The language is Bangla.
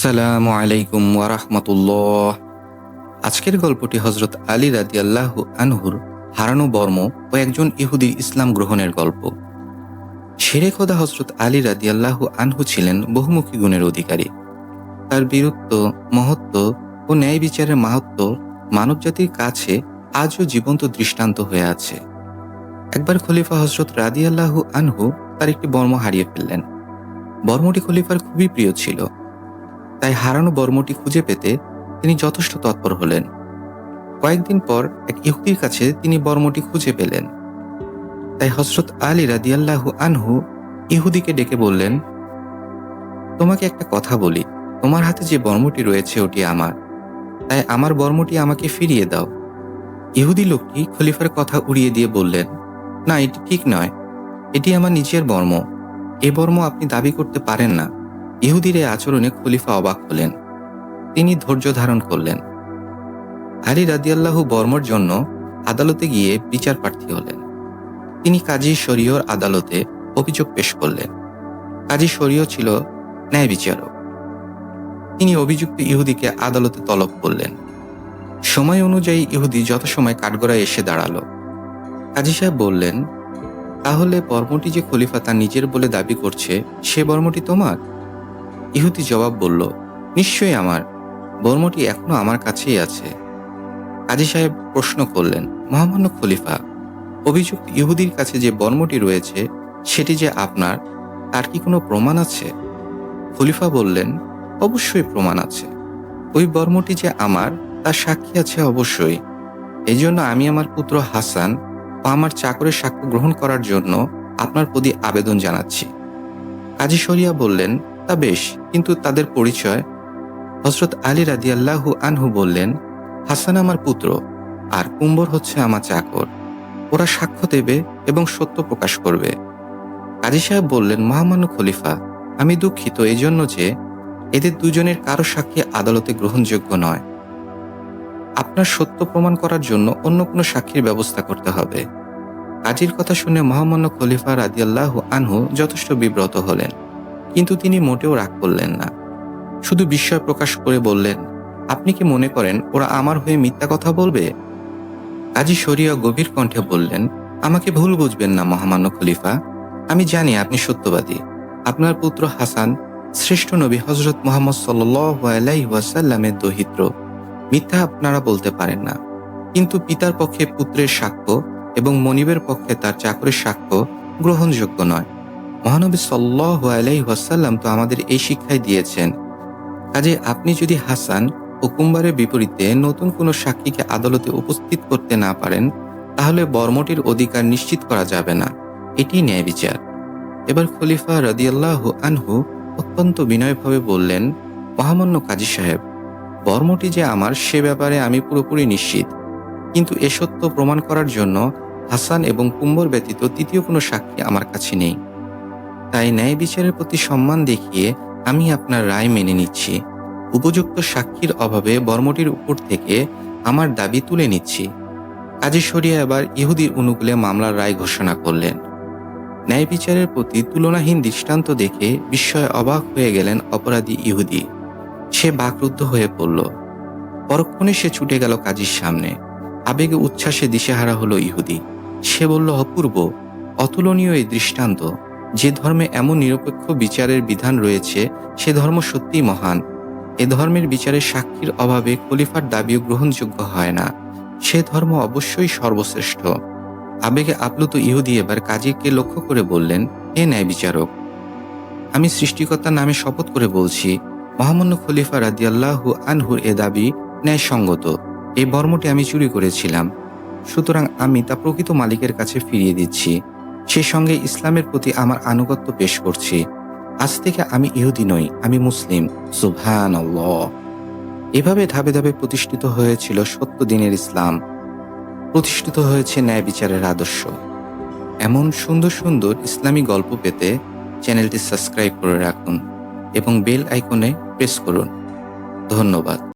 আসসালামু আলাইকুম ওয়ারাহমাতুল্লাহ আজকের গল্পটি হজরত আলী রাদি আল্লাহ আনহুর হারানো বর্ম ও একজন ইহুদির ইসলাম গ্রহণের গল্প। শেরে খোদা হজরত আলী রাদি আল্লাহ আনহু ছিলেন বহুমুখী গুণের অধিকারী। তার বীরত্ব, মহত্ব ও ন্যায় বিচারের মাহাত্ম মানবজাতির কাছে আজও জীবন্ত দৃষ্টান্ত হয়ে আছে। একবার খলিফা হজরত রাদি আল্লাহ আনহু তার একটি বর্ম হারিয়ে ফেললেন। বর্মটি খলিফার খুবই প্রিয় ছিল। তাই হারানো বর্মটি খুঁজে পেতে তিনি যথেষ্ট তৎপর হলেন। কয়েকদিন পর এক ইহুদির কাছে তিনি বর্মটি খুঁজে পেলেন। তাই হজরত আলী রাদিয়াল্লাহু আনহু ইহুদিকে ডেকে বললেন, তোমাকে একটা কথা বলি। তোমার হাতে যে বর্মটি রয়েছে ওটি আমার। তাই আমার বর্মটি আমাকে ফিরিয়ে দাও। ইহুদি লোকটি খলিফার কথা উড়িয়ে দিয়ে বললেন, না, এটি ঠিক নয়। এটি আমার নিজের বর্ম। এ বর্ম আপনি দাবি করতে পারেন না। ইহুদির এই আচরণে খলিফা অবাক হলেন। তিনি ধৈর্য ধারণ করলেন। আলী রাদিয়াল্লাহু বর্মর জন্য আদালতে গিয়ে বিচার প্রার্থী হলেন। তিনি কাজী শরীয়র আদালতে অভিযোগ পেশ করলেন। কাজী শরীয় ছিল ন্যায় বিচারক। তিনি অভিযুক্ত ইহুদিকে আদালতে তলব করলেন। সময় অনুযায়ী ইহুদি যথাসময় কাঠগড়ায় এসে দাঁড়াল। কাজী সাহেব বললেন, তাহলে বর্মটি যে খলিফা তার নিজের বলে দাবি করছে, সে বর্মটি তোমার? ইহুদি জবাব বলল, নিশ্চয়ই আমার। বর্মটি এখনও আমার কাছেই আছে। কাজী সাহেব প্রশ্ন করলেন, মহামান্য খলিফা অভিযুক্ত ইহুদির কাছে যে বর্মটি রয়েছে, সেটি যে আপনার, তার কি কোনো প্রমাণ আছে? খলিফা বললেন, অবশ্যই প্রমাণ আছে। ওই বর্মটি যে আমার, তার সাক্ষী আছে অবশ্যই। এই জন্য আমি আমার পুত্র হাসান ও আমার চাকরের সাক্ষ্য গ্রহণ করার জন্য আপনার প্রতি আবেদন জানাচ্ছি। কাজী শরিয়া বললেন তা বেশ, কিন্তু তাদের পরিচয়? হজরত আলী রাদিয়াল্লাহু আনহু বললেন, হাসান আমার পুত্র, আর কুম্বর হচ্ছে আমার চাকর। ওরা সাক্ষ্য দেবে এবং সত্য প্রকাশ করবে। কাজী সাহেব বললেন, মহামান্য খলিফা, আমি দুঃখিত এই জন্য যে এদের দুজনের কারও সাক্ষী আদালতে গ্রহণযোগ্য নয়। আপনার সত্য প্রমাণ করার জন্য অন্য কোনো সাক্ষীর ব্যবস্থা করতে হবে। কাজীর কথা শুনে মহামান্য খলিফা রাদিয়াল্লাহু আনহু যথেষ্ট বিব্রত হলেন। কিন্তু তিনি মোটেও রাগ করলেন না। শুধু বিস্ময় প্রকাশ করে বললেন, আপনি কি মনে করেন ওরা আমার হয়ে মিথ্যা কথা বলবে? কাজী শরিয়া গভীর কণ্ঠে বললেন, আমাকে ভুল বুঝবেন না, মহামান্য খলিফা। আমি জানি আপনি সত্যবাদী। আপনার পুত্র হাসান শ্রেষ্ঠ নবী হজরত মোহাম্মদ সাল্লাসাল্লামের দহিত্র। মিথ্যা আপনারা বলতে পারেন না। কিন্তু পিতার পক্ষে পুত্রের সাক্ষ্য এবং মনিবের পক্ষে তার চাকরের সাক্ষ্য গ্রহণযোগ্য নয়। মহানবী সাল্লাহ আলাইহাসাল্লাম তো আমাদের এই শিক্ষাই দিয়েছেন। কাজে আপনি যদি হাসান ও কুম্বারের বিপরীতে নতুন কোনো সাক্ষীকে আদালতে উপস্থিত করতে না পারেন, তাহলে বর্মটির অধিকার নিশ্চিত করা যাবে না। এটি ন্যায় বিচার। এবার খলিফা রদিয়াল্লাহ আনহু অত্যন্ত বিনয়ভাবে বললেন, মহামান্য কাজী সাহেব, বর্মটি যে আমার, সে ব্যাপারে আমি পুরোপুরি নিশ্চিত। কিন্তু এ সত্য প্রমাণ করার জন্য হাসান এবং কুম্বর ব্যতীত তৃতীয় কোনো সাক্ষী আমার কাছে নেই। তাই ন্যায় বিচারের প্রতি সম্মান দেখিয়ে আমি আপনার রায় মেনে নিচ্ছি। উপযুক্ত সাক্ষীর অভাবে বর্মটির উপর থেকে আমার দাবি তুলে নিচ্ছি। কাজী সরিয়া এবার ইহুদির অনুকূলে মামলার রায় ঘোষণা করলেন। ন্যায় বিচারের প্রতি তুলনাহীন দৃষ্টান্ত দেখে বিস্ময়ে অবাক হয়ে গেলেন অপরাধী ইহুদি। সে বাকরুদ্ধ হয়ে পড়ল। পরক্ষণে সে ছুটে গেল কাজীর সামনে। আবেগে উচ্ছ্বাসে দিশেহারা হলো ইহুদি। সে বলল, অপূর্ব, অতুলনীয় এই দৃষ্টান্ত। যে ধর্মে এমন নিরপেক্ষ বিচারের বিধান রয়েছে, সে ধর্ম সত্যিই মহান। এ ধর্মের বিচারের সাক্ষীর অভাবে খলিফার দাবিও গ্রহণযোগ্য হয় না। সে ধর্ম অবশ্যই সর্বশ্রেষ্ঠ। আবেগে আপ্লুত ইহুদি এবার কাজীকে লক্ষ্য করে বললেন, হে ন্যায় বিচারক, আমি সৃষ্টিকর্তার নামে শপথ করে বলছি, মহামান্য খলিফা রাদিয়াল্লাহু আনহুর এ দাবি ন্যায়সঙ্গত। এই বর্মটি আমি চুরি করেছিলাম। সুতরাং আমি তা প্রকৃত মালিকের কাছে ফিরিয়ে দিচ্ছি। সে সঙ্গে ইসলামের প্রতি আমার আনুগত্য পেশ করছি। আজ থেকে আমি ইহুদি নই, আমি মুসলিম। সুভান এভাবে ধাপে ধাপে প্রতিষ্ঠিত হয়েছিল সত্য দিনের ইসলাম। প্রতিষ্ঠিত হয়েছে ন্যায় বিচারের আদর্শ। এমন সুন্দর সুন্দর ইসলামী গল্প পেতে চ্যানেলটি সাবস্ক্রাইব করে রাখুন এবং বেল আইকনে প্রেস করুন। ধন্যবাদ।